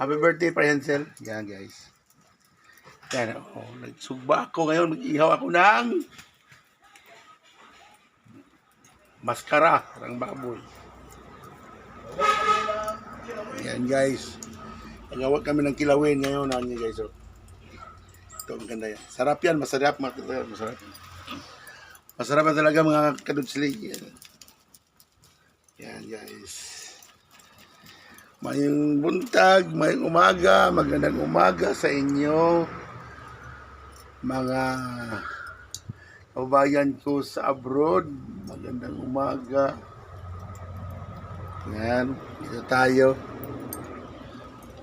Happy birthday, Prehensel. Yan, guys. Yan, oh, nagsugba ako ngayon. Mag-ihaw ako ng maskara ng baboy. Yan, guys. Nagawa kami ng kilawin ngayon. Ano guys, oh. Ito, ang ganda yan. Sarap yan, masarap. Masarap. Masarap, masarap talaga mga kadutsli. Yan. yan, guys. Mayong buntag, mayong umaga, magandang umaga sa inyo mga kabayan ko sa abroad. Magandang umaga. Yan, dito tayo.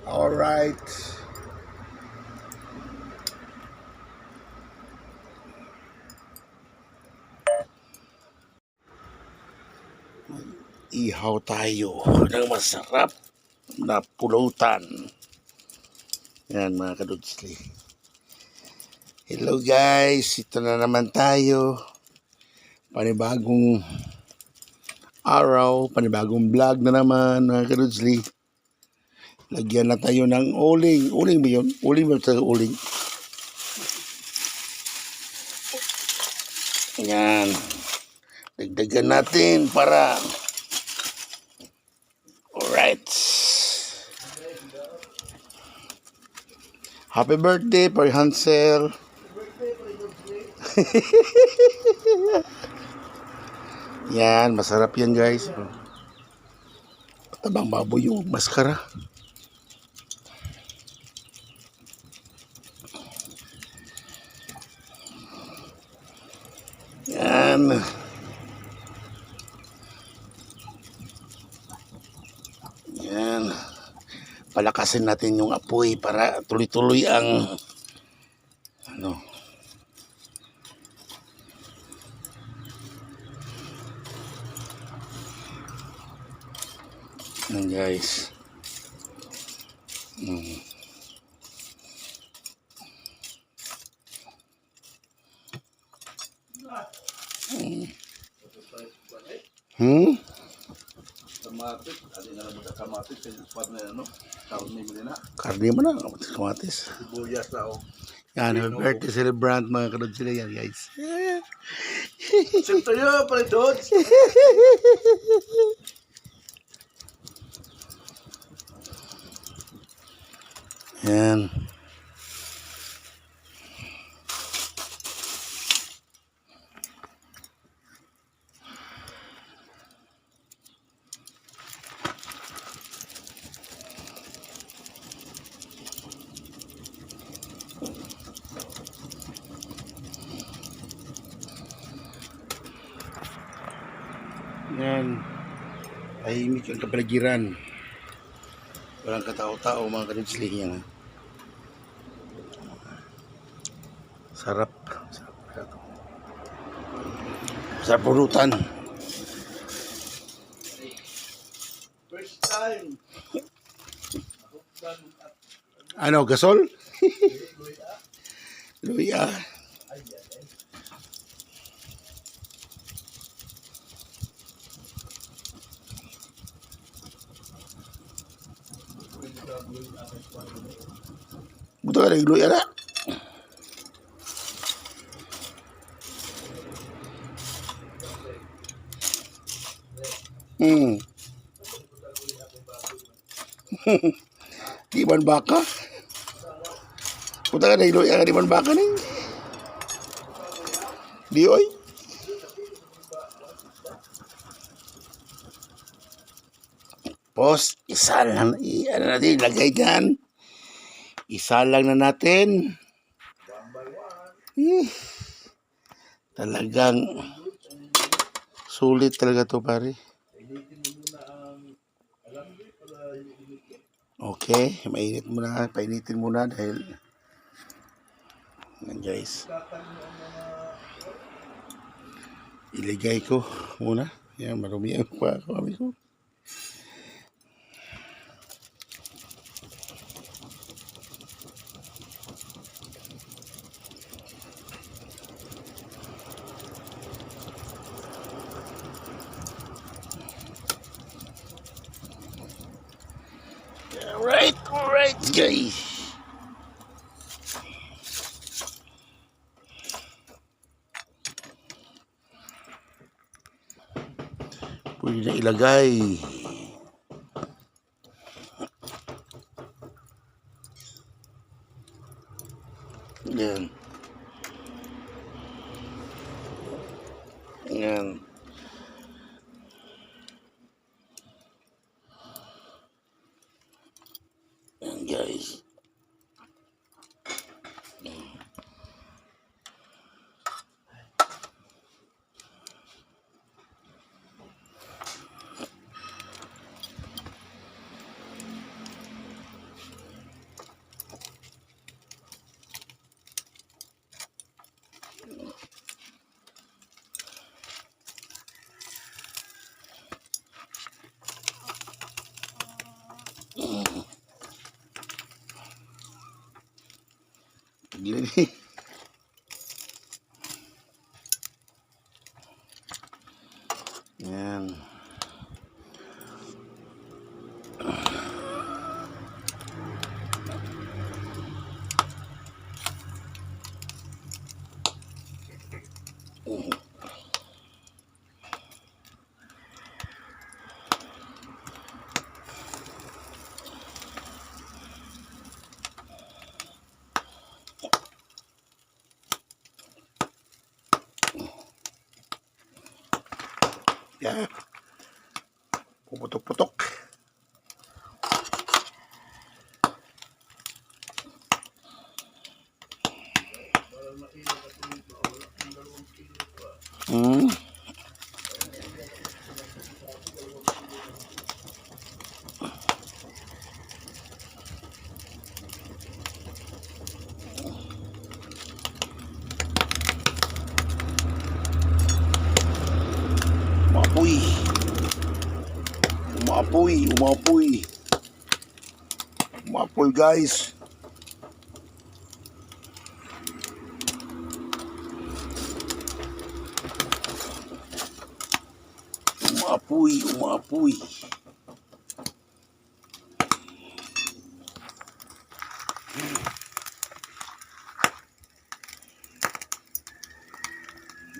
Alright. Ihaw tayo ng masarap na pulutan. Yan mga kadudsli. Hello guys, ito na naman tayo. Panibagong araw, panibagong vlog na naman mga kadudsli. Lagyan na tayo ng uling. Uling ba yun? Uling ba ito uling? Yan. Dagdagan natin para Alright. Happy birthday, Poy Hansel. yan, masarap yan guys. Tabang baboy yung maskara. Yan. Yan. Palakasin natin yung apoy para tuloy-tuloy ang ano. Yan guys. Hmm. Hmm? kamatis, ada nga naman sa kamatis, sa spot na ano, taon ni Melina, Karne mo na, kamatis. sibuyas na o. Yan, happy birthday celebrant mga kanod sila yan guys. Sinto yun. Yan. Yan. Tahimik ang kapaligiran. Walang katao-tao mga kanunsling yan. ha. Sarap. Sarap. Sarap pulutan. First time. Ano, gasol? Luya. Buto ka na luya na. Hmm. Di man baka? Punta ka na ilo yang di man baka ning. Di oy. Pos, isa lang, i, ano natin, lagay dyan. Isa lang na natin. Hmm. Talagang sulit talaga to pare. Okay, mainit muna, painitin muna dahil yan guys. Iligay ko muna. Yan, marumi ang pa kami ko. Alright, alright. Alright, guys. Pwede na ilagay. Guys. Lenny. Puputok-putok. Umapoy guys. Umapoy, umapoy.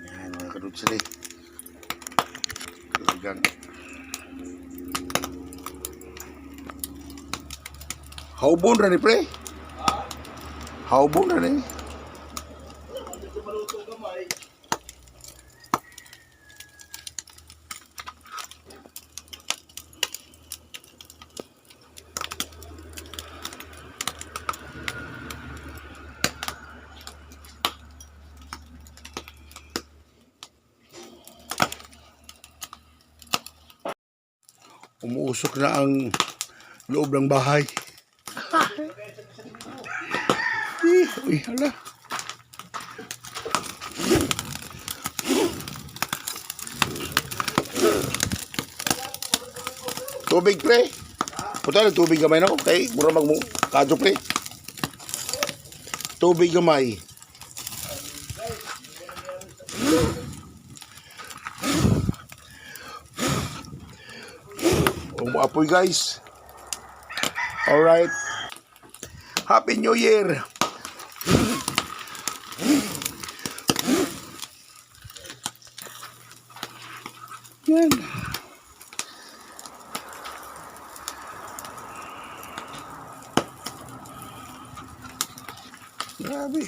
Yan, mga kadutsili. Talagang Haubon ra ni pre? Haubon ra ni. Umuusok na ang loob ng bahay. Uy, hala. Tubig pre. Puta na tubig gamay na ko. Kay mura mag kadyo pre. Tubig gamay. Umapoy guys. Alright. Happy New Year. Yan. Grabe.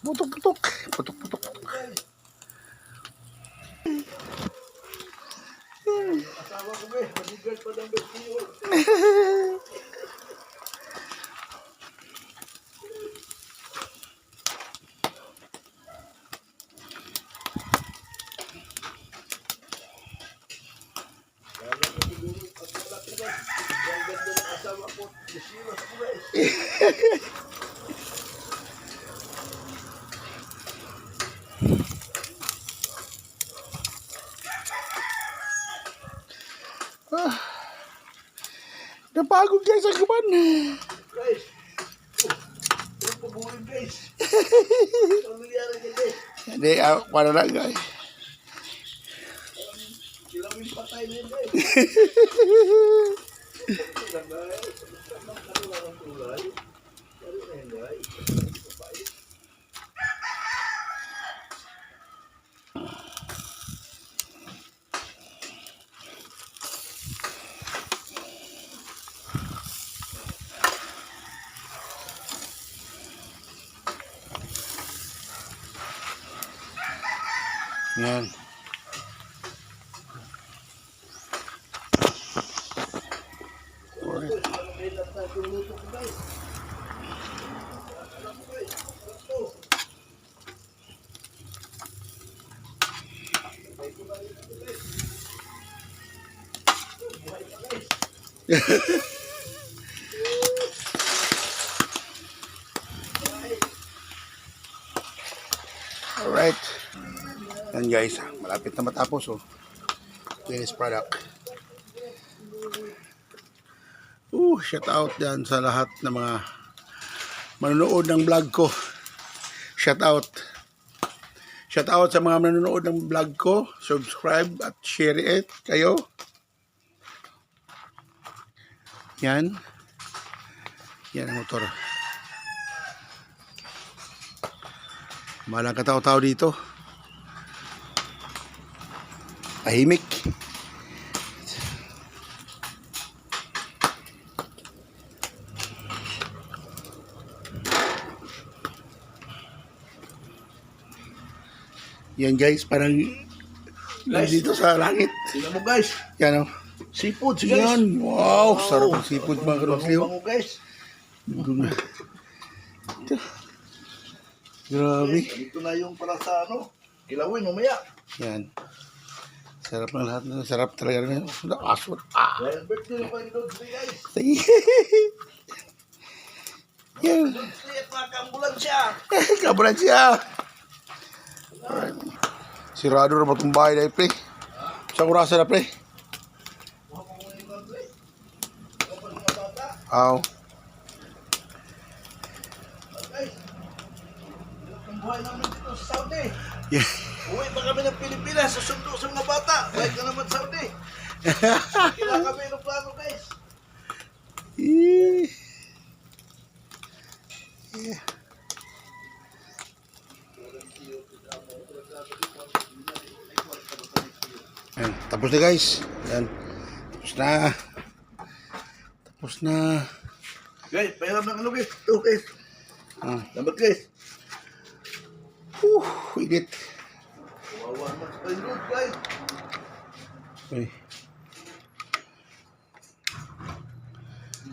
Putok-putok. Putok-putok. Asawa ko be, mabigat pa ng bestiyo. Napagod guys ang kuman. Guys, pabuhin guys. Nangyari kay guys, Hindi, ah, para na guys. kilawin patay na guys. Yan. Alright. Yan guys, malapit na matapos oh. Finished product. Uh, shout out yan sa lahat ng mga manonood ng vlog ko. Shout out. Shout out sa mga manonood ng vlog ko. Subscribe at share it kayo. Yan. Yan ang motor. Malang katao-tao dito. Tahimik. Yan guys, parang nandito sa langit. Tingnan mo guys. Yan o. Seafood guys. Yan. Wow, sarap ng seafood mga karosliw. Bango guys. Grabe. Dito na yung para sa ano. Kilawin mamaya. Yan. Sarap ng lahat. Sarap talaga rin. Aswat. Ah. Dahil birthday pa rin doon guys. Yan. Birthday at mga kaambulansya. Kabalan siya. Sirado na ba itong bahay na pre? Sa kurasa na pre? Aw. Yeah. Uwi pa kami ng Pilipinas sa sundo sa mga bata. Balik ka naman Saudi. Kailangan kami ng plano guys. Eh. Yeah. Ayan, tapos na guys. Yan. Tapos na. Tapos na. Guys, pahiram ng ano guys. Ito guys. Ah. Dapat guys. Uh, init. Wawa naman sa guys. Uy.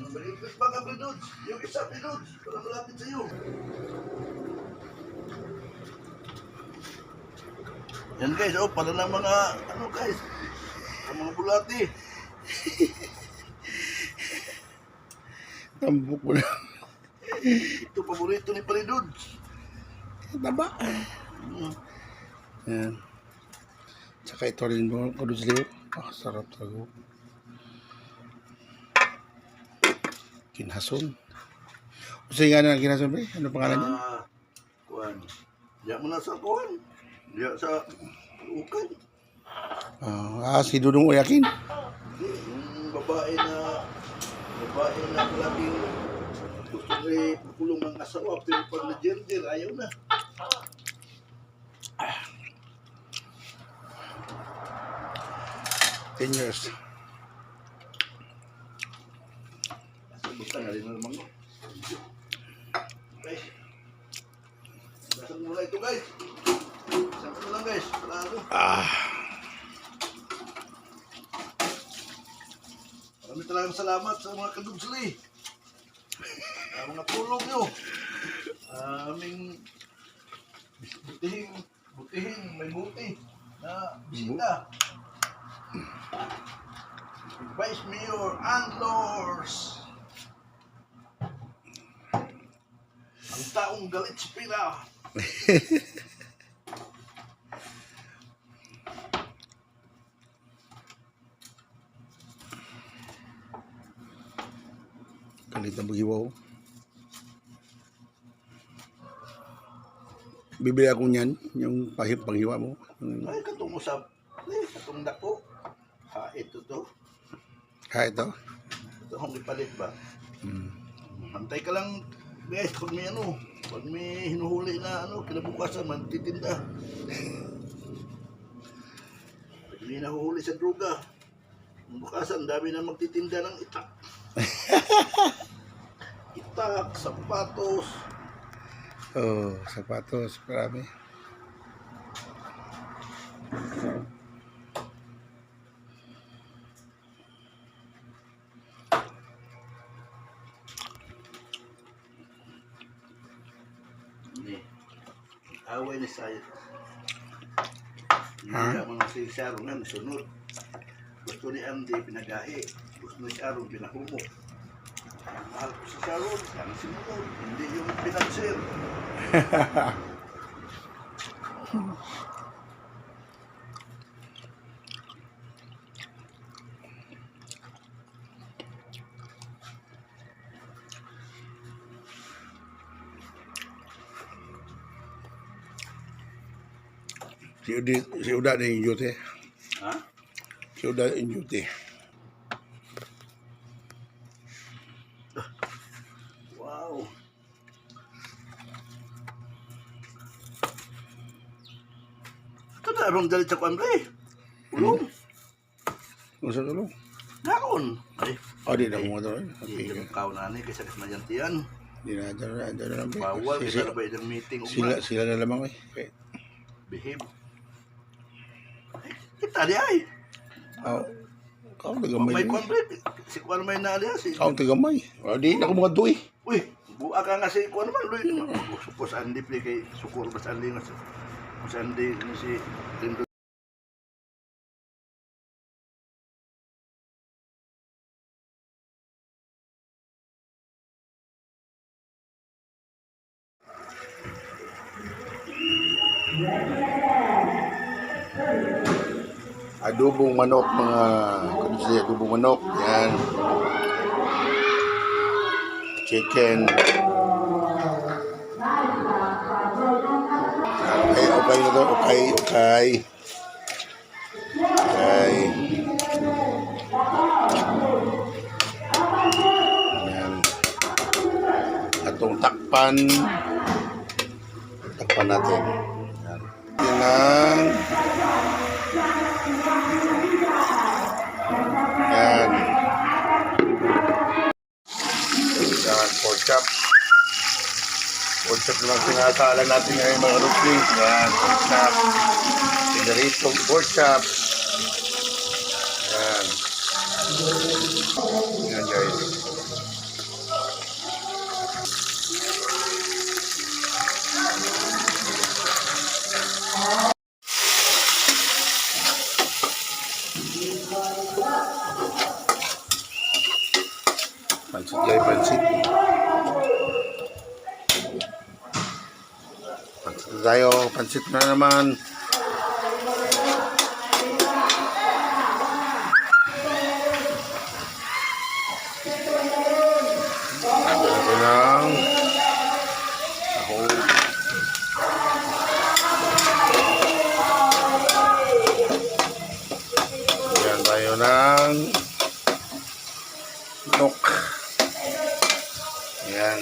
Balikat pa ka Pinuds. Yung isa Pinuds. Para malapit sa iyo. Yan guys, oh, para ng mga, ano guys, mga bulati. Tambok mo na. Ito, paborito ni Paliduds. Taba. Yan. Tsaka ito rin mo, kadusliw. Ah, sarap talaga. Kinhason. Gusto nga na kinhason, pre? Ano pangalan niya? Ah, kuhan. Diya mo na sa kuhan. Diya sa ukan. Ah, ah, si Dudong Uyakin. Yung babae na, babae na laging gusto rin makulong ng asawa pero pag na-gender, ayaw na. Ten years. Basta nga rin na naman. Guys. Dasal muna ito guys. Isang ko lang guys. Para. Ah, talagang salamat sa mga kadugsli. Sa mga tulong nyo. Ah, aming butihin, butihin, may buti na bisita. Vice Mayor Anglors. Ang taong galit sa pila. kalit na bugiwaw. Bibili ako niyan, yung pahip panghiwa mo. Ay, katong usap. Eh, katong dako. Ha, ito to. Ha, ito. Ito ang ipalit ba? Hmm. hantay ka lang guys pag may ano, pag may hinuhuli na ano, kinabukasan man titinda. Pag may nahuhuli sa droga, bukasan dami na magtitinda ng itak. Itak, sapatos, Oh, sapatos, marami. Ni. Away saya. Ha? Hindi mga si Sharon nga nasunod. Gusto ni Andy pinagahi. Gusto ni Sharon pinahumo. Ang mahal ko si Sharon, ang sinunod. Hindi yung pinansir. Si Udi, si Uda na yung duty. Ha? Si Uda yung Ito na, arong dalit sa kwan ba eh. Ulong. Kung sa tulong? Naon. Ay, Oh, di na mo ito. hindi Okay. yung kaunani kasi kas mayantian. Di na, dyan na, dyan na lang. pre. Bawal Si- kasi si- na ba yung meeting Sila, umat. sila na lamang eh. Okay. Behave. Ay, Kita di ay. Oh, kau May tagamay. kwan ba? Si kwan may na aliya. Si... Kau tagamay. Oh, di na ko mga duwi. Uy, buwa ka nga si kwan naman. Luy. Supos Andy play kay Sukur. Bas Andy nga si... Bas Andy nga si... Lindo. Adobong manok mga kung siya adobong manok. Yan. Chicken. Okay, na to. Okay, okay. Okay. Yan. Atong takpan. Takpan natin. Yan. Yan ang Naman sinasala natin ngayon mga rupli. Yan, pork chop. Pinaritong pork chop. Yan. Yan guys. Pansit guys, pansit. Pansit na tayo. Pansit na naman. Lagyan natin ng sahog. Lagyan tayo ng Nok. Ayan.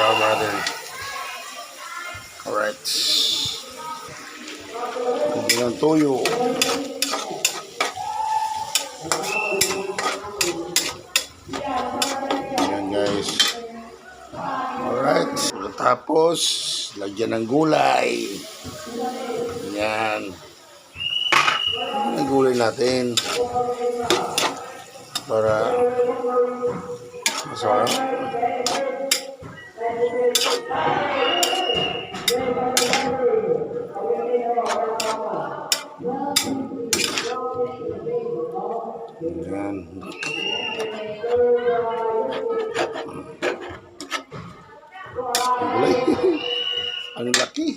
Brown natin. Alright. Hindi ng toyo. Ayan guys. Alright. Tapos, lagyan ng gulay. Ayan ang gulay natin para masarap. Ayan. Ang laki.